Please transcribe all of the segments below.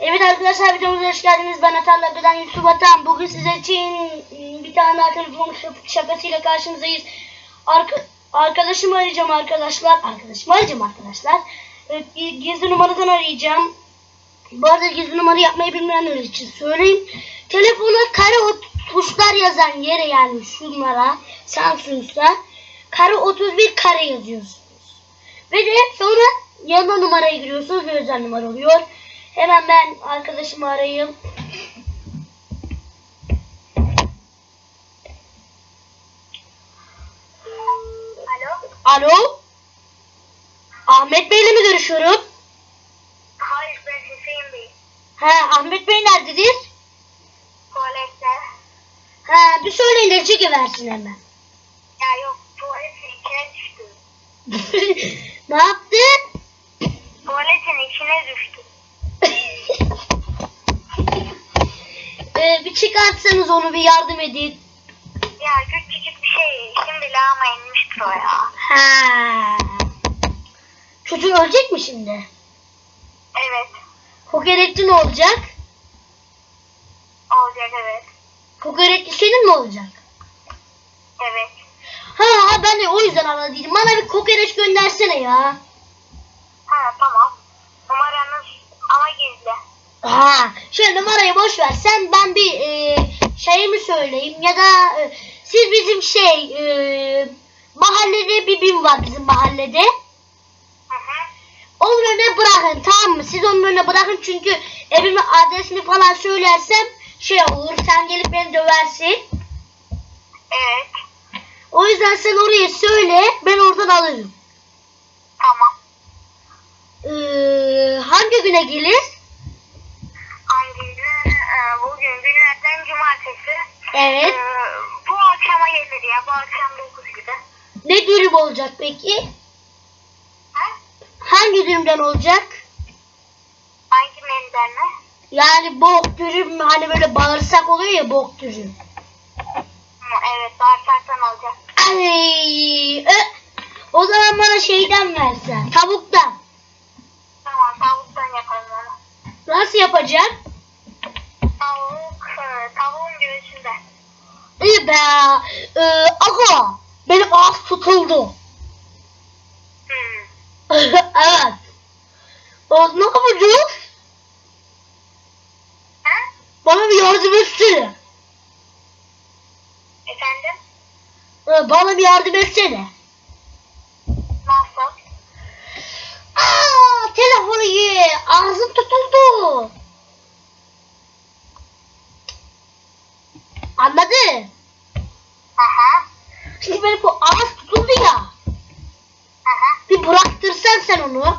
Evet arkadaşlar videomuza hoş geldiniz. Ben Atan Radyo'dan Yusuf Atan. Bugün sizler için bir tane daha telefon şak- şakasıyla karşınızdayız. Arka, arkadaşımı arayacağım arkadaşlar. Arkadaşımı arayacağım arkadaşlar. Evet, gi- gizli numaradan arayacağım. Bu arada gizli numara yapmayı bilmeyenler için söyleyeyim. Telefona kare tuşlar yazan yere yani şunlara Samsung'sa kare 31 kare yazıyorsunuz. Ve de sonra yanına numarayı giriyorsunuz ve özel numara oluyor. Hemen ben arkadaşımı arayayım. Alo? Alo? Ahmet Bey'le mi görüşüyorum? Hayır ben Hüseyin Bey. He Ahmet Bey nerededir? Tuvalette. He bir söyleyin de çekiversin hemen. Ya yok tuvaletin içine düştü. ne yaptı? Tuvaletin içine düştü. Ee, bir çıkartsanız onu bir yardım edin. Ya küçücük bir şey. Şimdi lağma inmiştir o ya. Ha. Çocuk ölecek mi şimdi? Evet. Kokoreçli ne olacak? Olacak evet. Kokoreçli senin mi olacak? Evet. Ha, ha ben de o yüzden aradıydım. Bana bir kokoreç göndersene ya. Ha tamam. Ha, şöyle numarayı boş ver. Sen ben bir e, şeyimi söyleyeyim ya da e, siz bizim şey e, mahallede bir bin var bizim mahallede. Onun önüne bırakın tamam mı? Siz onun önüne bırakın çünkü evimin adresini falan söylersem şey olur. Sen gelip beni döversin. Evet. O yüzden sen oraya söyle. Ben oradan alırım. Tamam. Ee, hangi güne gelir? Günlerden cumartesi. Evet. Ee, bu akşama gelir ya. Bu akşam 9 gibi. Ne dürüm olacak peki? Ha? Hangi dürümden olacak? Hangi menüden mi? Yani bok dürüm hani böyle bağırsak oluyor ya bok dürüm. Evet bağırsaktan alacak. Ay, ö. O zaman bana şeyden versen. Tavuktan. Tamam tavuktan yaparım onu. Nasıl yapacak? Be. Ee, aga. Benim ağız tutuldu. Evet. O, ne yapacağız? Ha? Bana bir yardım etsene. Efendim? Ee, bana bir yardım etsene. Nasıl? Aa, telefonu ye. Ağzım tutuldu. Anladın? Şimdi benim bu ağız tutuldu ya. Aha. Bir bıraktırsan sen onu.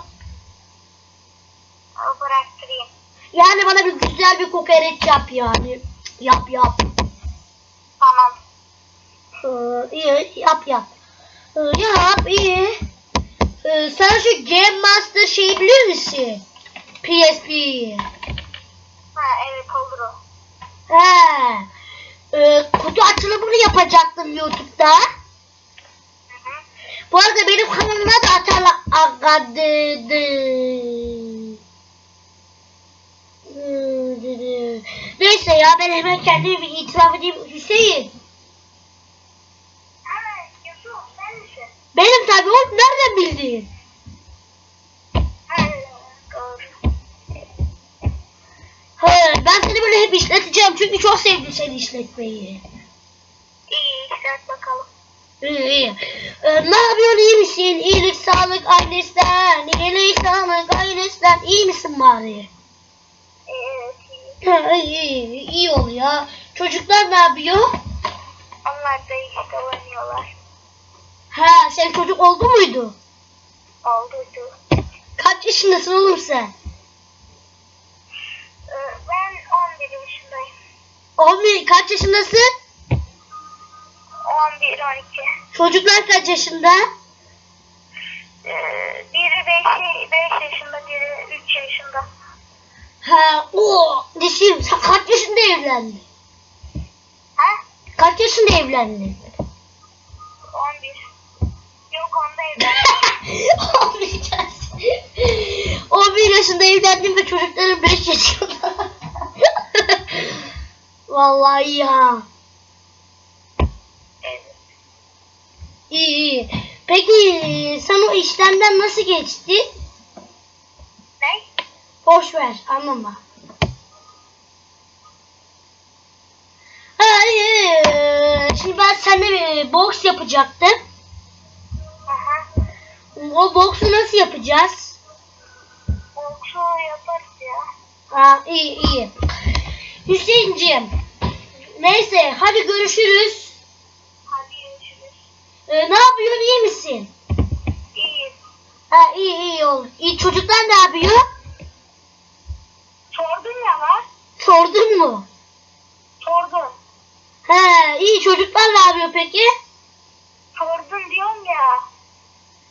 O bıraktırayım. Yani bana bir güzel bir kokoreç yap yani. Yap yap. Tamam. Ee, iyi yap yap. Ee, yap iyi. Ee, sen şu Game Master şeyi biliyor musun? PSP. Ha evet olur o. He. Ee, kutu açılımını yapacaktım YouTube'da. Hı hı. Bu arada benim kanalıma da atarla agadı. Neyse ya ben hemen kendimi bir itiraf edeyim Hüseyin. Misin? Benim tabii oğlum nereden bildin? Ben seni böyle hep işleteceğim çünkü çok sevdim seni işletmeyi. İyi işlet bakalım. İyi iyi. Ee, ne yapıyorsun iyi misin? İyilik sağlık ailesinden. İyilik sağlık ailesinden. İyi misin bari? Evet iyi. İyi, iyi, iyi oluyor. Çocuklar ne yapıyor? Onlar da işte oynuyorlar. Ha sen çocuk oldu muydu? Olduydu. Kaç yaşındasın oğlum sen? yaşındayım. 11 kaç yaşındasın? 11 12. Çocuklar kaç yaşında? Ee, biri 5, 5 yaşında, biri 3 yaşında. Ha, o dişim sen kaç yaşında evlendin? Ha? Kaç yaşında evlendin? 11. Yok 10'da evlendim. 11 yaşında evlendim ve çocuklarım 5 yaşında. Vallahi ha. Evet. İyi iyi. Peki sen o işlemden nasıl geçti? Ne? Boş ver anlama. Ha, iyi. Şimdi ben seninle bir boks yapacaktım. Aha. O boksu nasıl yapacağız? Okşu yaparız ya. Ha, iyi iyi. Hüseyin'ciğim. Neyse hadi görüşürüz. Hadi görüşürüz. Ee, ne yapıyorsun iyi misin? İyi. Ha iyi iyi ol. İyi çocuklar ne yapıyor? Sordun ya lan. Sordun mu? Sordun. He iyi çocuklar ne yapıyor peki? Sordun diyorum ya.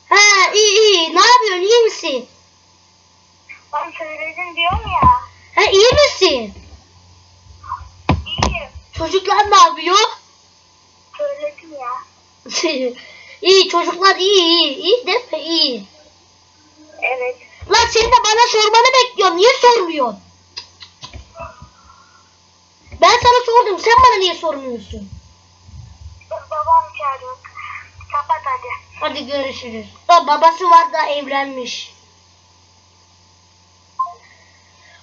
He iyi iyi. Ne yapıyorsun iyi misin? Ben söyledim diyorum ya. He iyi misin? Çocuklar ne yapıyor? Söyledim ya. iyi çocuklar iyi iyi. İyi değil mi? İyi. Evet. Lan senin de bana sormanı bekliyorum. Niye sormuyorsun? Ben sana sordum. Sen bana niye sormuyorsun? Babam çağırıyor. Kapat hadi. Hadi görüşürüz. Da babası var da evlenmiş.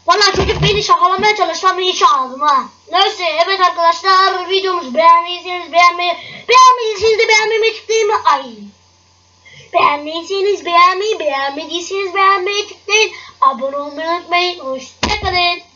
Valla çocuk beni şakalamaya çalıştı ama hiç aldım ha. Neyse evet arkadaşlar videomuz beğendiyseniz beğenmeyi beğenmediyseniz de beğenmeyi tıklayın mı? Ay. Beğendiyseniz beğenmeyi beğenmediyseniz beğenmeyi tıklayın. Abone olmayı unutmayın. Hoşçakalın.